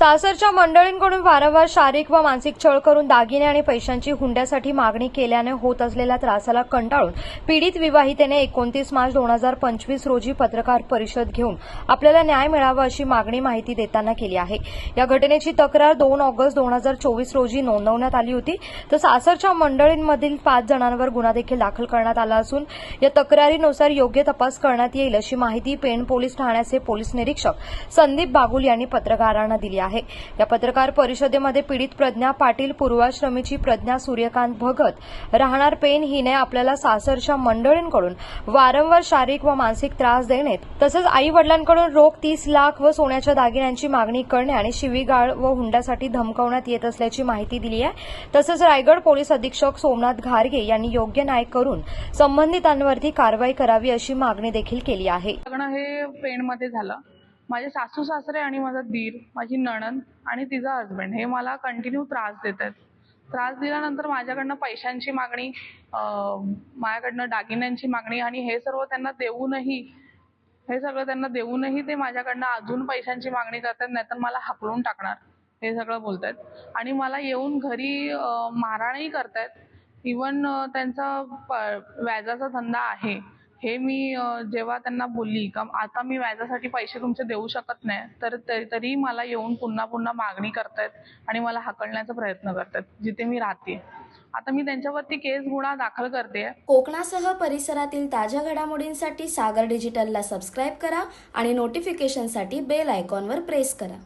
सासरच्या मंडळींकडून वारंवार शारीरिक व मानसिक छळ करून दागिने आणि पैशांची हुंड्यासाठी मागणी केल्याने होत असलेल्या त्रासाला कंटाळून पीडित विवाहितेने एकोणतीस मार्च दोन हजार पंचवीस रोजी पत्रकार परिषद घेऊन आपल्याला न्याय मिळावा अशी मागणी माहिती देताना केली आहे. या घटनेची तक्रार दोन ऑगस्ट दोन हजार चोवीस रोजी नोंदवण्यात आली होती. तर सासरच्या मंडळींमधील पाच जणांवर गुन्हा देखील दाखल करण्यात आला असून या तक्रारीनुसार योग्य तपास करण्यात येईल अशी माहिती पेण पोलीस ठाण्याचे पोलीस निरीक्षक संदीप बागुल यांनी पत्रकारांना दिली आहे. या पत्रकार परिषदेमध्ये पीडित प्रज्ञा पाटील पूर्वाश्रमीची प्रज्ञा सूर्यकांत भगत राहणार पेन हिने आपल्याला सासरच्या मंडळींकडून वारंवार शारीरिक व मानसिक त्रास देणे तसंच आई वडिलांकडून रोख तीस लाख व सोन्याच्या दागिन्यांची मागणी करणे आणि शिवीगाळ व हुंड्यासाठी धमकवण्यात येत असल्याची माहिती दिली आहे. तसंच रायगड पोलीस अधीक्षक सोमनाथ घारगे यांनी योग्य न्याय करून संबंधितांवरती कारवाई करावी अशी मागणी देखील केली आहे. लग्न हे पेणमध्ये झालं. माझे सासू सासरे आणि माझा दीर माझी नणंद आणि तिचा हस्बंड हे मला कंटिन्यू त्रास देत आहेत त्रास दिल्यानंतर माझ्याकडनं पैशांची मागणी माझ्याकडनं दागिन्यांची मागणी आणि हे सर्व त्यांना देऊनही हे सगळं त्यांना देऊनही ते माझ्याकडनं अजून पैशांची मागणी करतात नाहीतर मला हाकलून टाकणार. हे सगळं बोलतायत आणि मला येऊन घरी अं, मारहाणही करतायत इवन त्यांचा प- व्याजाचा धंदा आहे. हे मी जेव्हा त्यांना बोलली का आता मी व्याजासाठी पैसे तुमचे देऊ शकत नाही तर ते- तरी मला येऊन पुन्हा पुन्हा मागणी करतायत आणि मला हाकलण्याचा प्रयत्न करतायत जिथे मी राहते. आता मी त्यांच्यावरती केस गुन्हा दाखल करते. कोकणासह परिसरातील ताज्या घडामोडींसाठी सागर डिजिटलला सबस्क्राईब करा आणि नोटिफिकेशनसाठी बेल आयकॉनवर प्रेस करा.